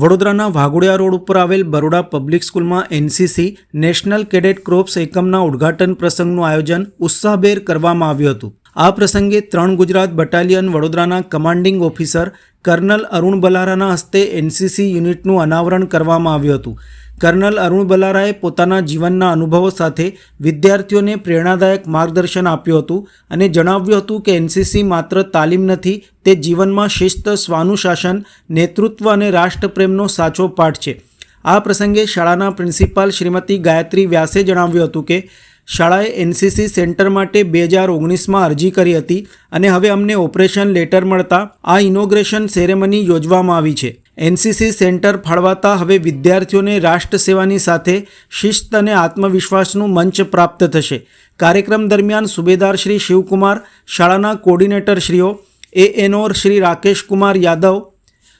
વડોદરાના વાઘોડિયા રોડ ઉપર આવેલ બરોડા પબ્લિક સ્કૂલમાં એનસીસી નેશનલ કેડેટ ક્રોપ્સ એકમના ઉદ્ઘાટન પ્રસંગનું આયોજન ઉત્સાહભેર કરવામાં આવ્યું હતું. આ પ્રસંગે ત્રણ ગુજરાત બટાલિયન વડોદરાના કમાન્ડિંગ ઓફિસર કર્નલ અરુણ બલારાના હસ્તે એનસીસી યુનિટનું અનાવરણ કરવામાં આવ્યું હતું. કર્નલ અરુણ બલારાએ પોતાના જીવનના અનુભવો સાથે વિદ્યાર્થીઓને પ્રેરણાદાયક માર્ગદર્શન આપ્યું હતું અને જણાવ્યું હતું કે એનસીસી માત્ર તાલીમ નથી, તે જીવનમાં શિસ્ત, સ્વાનુશાસન, નેતૃત્વ અને રાષ્ટ્રપ્રેમનો સાચો પાઠ છે. આ પ્રસંગે શાળાના પ્રિન્સિપાલ શ્રીમતી ગાયત્રી વ્યાસે જણાવ્યું હતું કે, શાળાએ એનસીસી સેન્ટર માટે બે હજાર ઓગણીસમાં અરજી કરી હતી અને હવે અમને ઓપરેશન લેટર મળતા આ ઇનોગ્રેશન સેરેમની યોજવામાં આવી છે. એનસીસી સેન્ટર ફાળવાતા હવે વિદ્યાર્થીઓને રાષ્ટ્ર સેવાની સાથે શિસ્ત અને આત્મવિશ્વાસનું મંચ પ્રાપ્ત થશે. કાર્યક્રમ દરમિયાન સુબેદાર શ્રી શિવકુમાર, શાળાના કોર્ડિનેટર શ્રીઓ એએનઓર શ્રી રાકેશકુમાર યાદવ,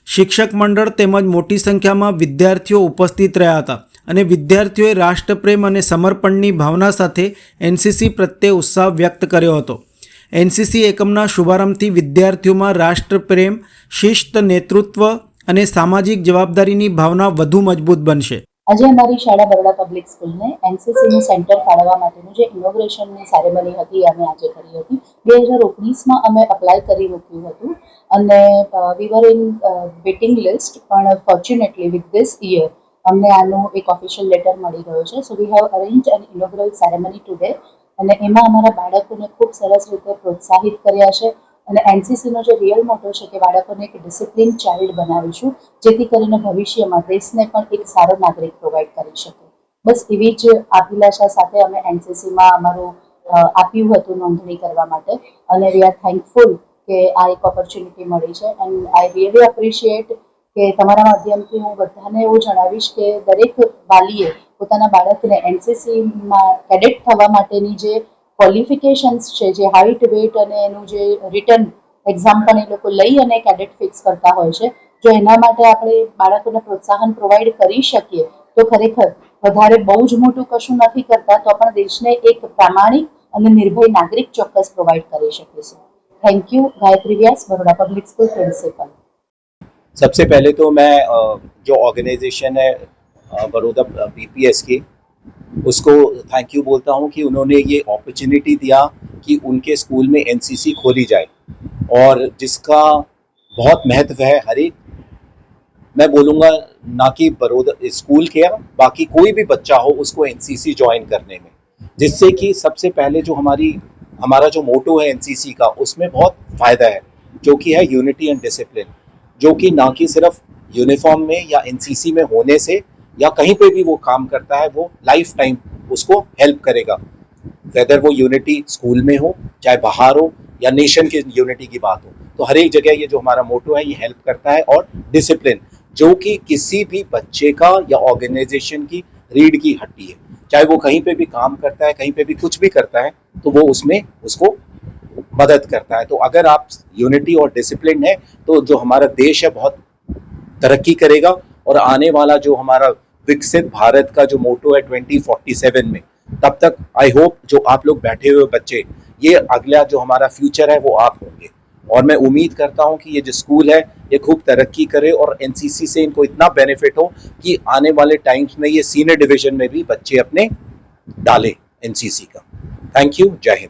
શિક્ષક મંડળ તેમજ મોટી સંખ્યામાં વિદ્યાર્થીઓ ઉપસ્થિત રહ્યા હતા અને વિદ્યાર્થીઓએ રાષ્ટ્રપ્રેમ અને સમર્પણની ભાવના સાથે એનસીસી પ્રત્યે ઉત્સાહ વ્યક્ત કર્યો હતો. એનસીસી એકમના શુભારંભથી વિદ્યાર્થીઓમાં રાષ્ટ્રપ્રેમ, શિસ્ત, નેતૃત્વ અને સામાજિક જવાબદારીની ભાવના વધુ મજબૂત બનશે. આજે અમારી શાળા બરોડા પબ્લિક સ્કૂલને એનસીસીનું સેન્ટર ફાળવવા માટેનું જે ઇનોગ્રેશનની સેરેમની હતી, અમે આજે કરી હતી. બે હજાર ઓગણીસમાં અમે અપ્લાય કરી મૂક્યું હતું. અને we were in waiting list પણ ફોર્ચ્યુનેટલી વિથ ધીસ યર અમને આનું એક ઓફિશિયલ લેટર મળી ગયો છે. So we have arrange an inaugural ceremony today અને એમાં અમારા બાળકોને ખૂબ સરસ રીતે પ્રોત્સાહિત કર્યા છે. અને એનસીસીનો જે રિયલ મોટો છે કે બાળકોને એક ડિસિપ્લિન ચાઇલ્ડ બનાવીશું જેથી કરીને ભવિષ્યમાં દેશને પણ એક સારો નાગરિક પ્રોવાઈડ કરી શકે. બસ એવી જ અભિલાષા સાથે અમે એનસીસીમાં અમારું આપ્યું હતું નોંધણી કરવા માટે. અને વી આર થેન્કફુલ કે આ એક ઓપોર્ચ્યુનિટી મળી છે. એન્ડ આઈ રિયલી એપ્રિશિએટ કે તમારા માધ્યમથી હું બધાને એવું જણાવીશ કે દરેક વાલીએ પોતાના બાળકને એનસીસીમાં કેડેટ થવા માટેની જે ક્વોલિફિકેશન્સ છે જે હાઇટ વેટ અને એનું જે રિટર્ન એક્ઝામ પણ એ લોકો લઈ અને કેડેટ ફિક્સ કરતા હોય છે જો એના માટે આપણે બાળકોને પ્રોત્સાહન પ્રોવાઈડ કરી શકીએ તો ખરેખર વધારે બહુ જ મોટું કશું નથી કરતા તો પણ દેશને એક પ્રામાણિક અને નિર્ભય નાગરિક ચોક્કસ પ્રોવાઈડ કરી શકીશું thank you Gayatri Vyas Baroda public school principal सबसे पहले तो मैं अ, जो ऑर्गेनाइजेशन है अ, बड़ौदा बीपीएस की उसको थैंक यू बोलता हूँ कि उन्होंने ये अपॉर्चुनिटी दिया कि उनके स्कूल में एनसीसी खोली जाए। और जिसका बहुत महत्व है हर एक मैं बोलूँगा ना कि बड़ौदा स्कूल क्या बाकी कोई भी बच्चा हो उसको एनसीसी ज्वाइन करने में। जिससे कि सबसे पहले जो हमारी, हमारा जो मोटो है एनसीसी का, उसमें बहुत फ़ायदा है, जो कि है यूनिटी एंड डिसिप्लिन जो कि ना कि सिर्फ़ यूनिफॉर्म में या एनसीसी में होने से या कहीं पे भी वो काम करता है, वो लाइफ टाइम उसको हेल्प करेगा। वेदर वो यूनिटी स्कूल में हो, चाहे बाहर हो, या नेशन की यूनिटी की बात हो। तो हर एक जगह ये जो हमारा मोटो है, ये हेल्प करता है और डिसिप्लिन जो कि किसी भी बच्चे का या ऑर्गेनाइजेशन की रीढ़ की हड्डी है। चाहे वो कहीं पे भी काम करता है, कहीं पे भी कुछ भी करता है तो वो उसमें उसको मदद करता है। तो अगर आप यूनिटी और डिसिप्लिन है तो जो हमारा देश है, बहुत तरक्की करेगा और आने वाला जो हमारा विकसित भारत का जो मोटो है 2047 में, तब तक आई होप जो आप लोग बैठे हुए बच्चे, ये अगला जो हमारा फ्यूचर है, वो आप होंगे। और मैं उम्मीद करता हूँ कि ये जो स्कूल है, ये खूब तरक्की करे और एनसीसी से इनको इतना बेनिफिट हो कि आने वाले टाइम्स में ये सीनियर डिवीज़न में भी बच्चे अपने डालें एनसीसी का। थैंक यू जय हिंद।